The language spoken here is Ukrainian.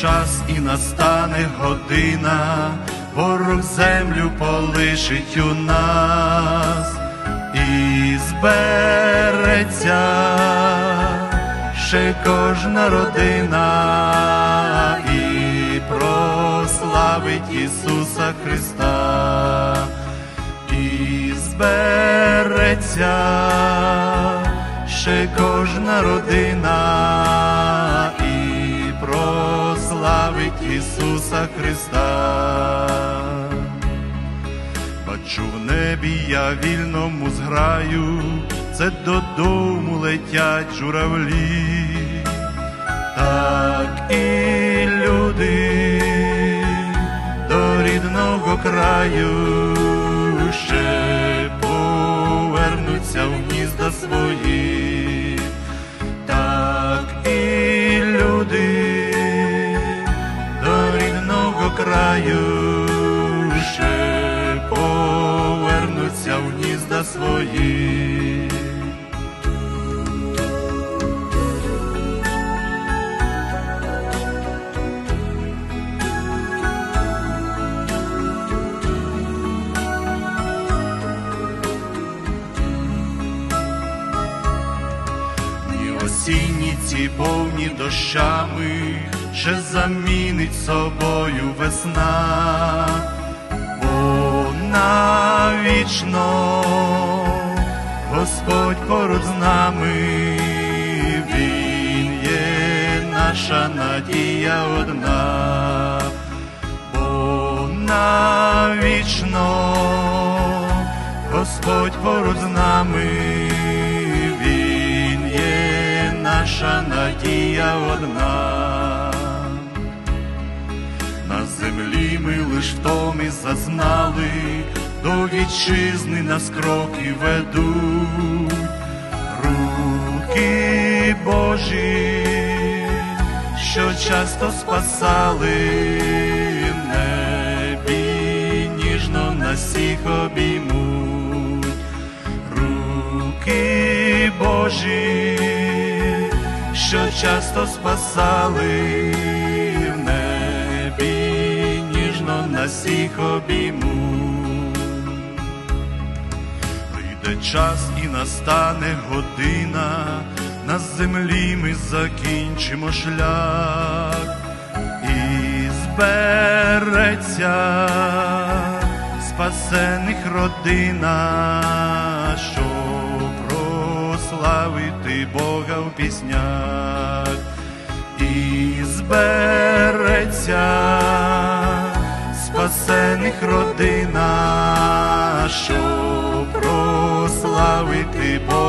час і настане година, ворог землю полишить у нас і збереться. Ще кожна родина і прославить Ісуса Христа, і збереться. Ще кожна родина Ісуса Христа. Бачу в небі я вільному зграю, це додому летять журавлі, так і люди до рідного краю ще повернуться в гнізда свої, свої. Ні осінні ці повні дощами, ще замінить собою весна, вона вічно, Господь поруч з нами, Він є наша надія одна, вона вічно, Господь поруч з нами, Він є наша надія одна. На землі ми лиш втоми зазнали, до вітчизни нас кроки ведуть, руки Божі, що часто спасали в небі, ніжно нас всіх обіймуть, руки Божі, що часто спасали небі, ніжно нас всіх обіймуть. Прийде час і настане година, на землі ми закінчимо шлях. І збереться спасених родина, що прославити Бога в піснях, і збереться спасених родина, що прославити Бога в піснях.